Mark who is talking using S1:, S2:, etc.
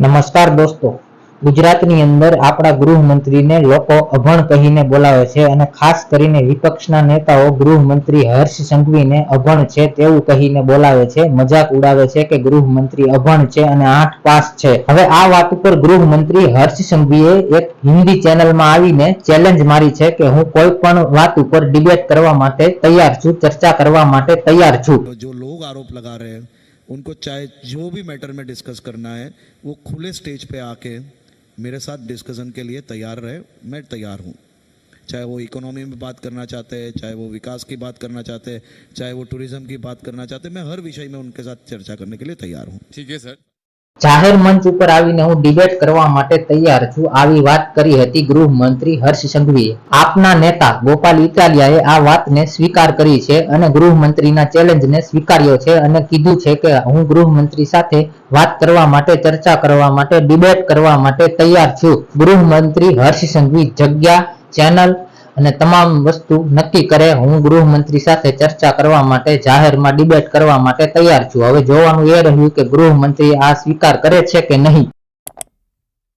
S1: નમસ્કાર દોસ્તો. ગુજરાતની અંદર આપણા ગૃહમંત્રીને લોકો અભણ કહીને બોલાવે છે અને ખાસ કરીને વિપક્ષના નેતાઓ ગૃહમંત્રી હર્ષ સંઘવીને અભણ છે તેવું કહીને બોલાવે છે, મજાક ઉડાવે છે કે ગૃહમંત્રી અભણ છે અને આઠ પાસ છે. હવે આ વાત ઉપર ગૃહમંત્રી હર્ષ સંઘવીએ એક હિન્દી ચેનલમાં આવીને ચેલેન્જ મારી છે કે હું કોઈ પણ વાત ઉપર ડિબેટ કરવા માટે તૈયાર છું, ચર્ચા કરવા માટે તૈયાર છું.
S2: જો લોગ આરોપ લગા રહે उनको चाहे जो भी मैटर में डिस्कस करना है, वो खुले स्टेज पे आके मेरे साथ डिस्कशन के लिए तैयार रहे, मैं तैयार हूँ। चाहे वो इकोनॉमी में बात करना चाहते हैं, चाहे वो विकास की बात करना चाहते हैं, चाहे वो टूरिज़्म की बात करना चाहते हैं, मैं हर विषय में उनके साथ चर्चा करने के लिए तैयार हूँ।
S3: ठीक है, सर।
S1: જાહેર મંચ ઉપર આવીને હું ડિબેટ કરવા માટે તૈયાર છું. આવી વાત કરી હતી ગૃહમંત્રી હર્ષ સંઘવીએ. આપના નેતા ગોપાલ ઇટાલિયાએ આ વાતને સ્વીકાર કરી છે અને ગૃહમંત્રીના ચેલેન્જને સ્વીકાર્યો છે અને કીધું છે કે હું ગૃહમંત્રી સાથે વાત કરવા માટે, ચર્ચા કરવા માટે ડિબેટ કરવા માટે તૈયાર છું. ગૃહમંત્રી હર્ષ સંઘવી જગ્યા, ચેનલ અને તમામ વસ્તુ નક્કી કરે, હું ગૃહમંત્રી સાથે ચર્ચા કરવા માટે, જાહેરમાં ડિબેટ કરવા માટે તૈયાર છું. હવે જોવાનું એ રહ્યું કે ગૃહમંત્રી આ સ્વીકાર કરે છે કે નહીં.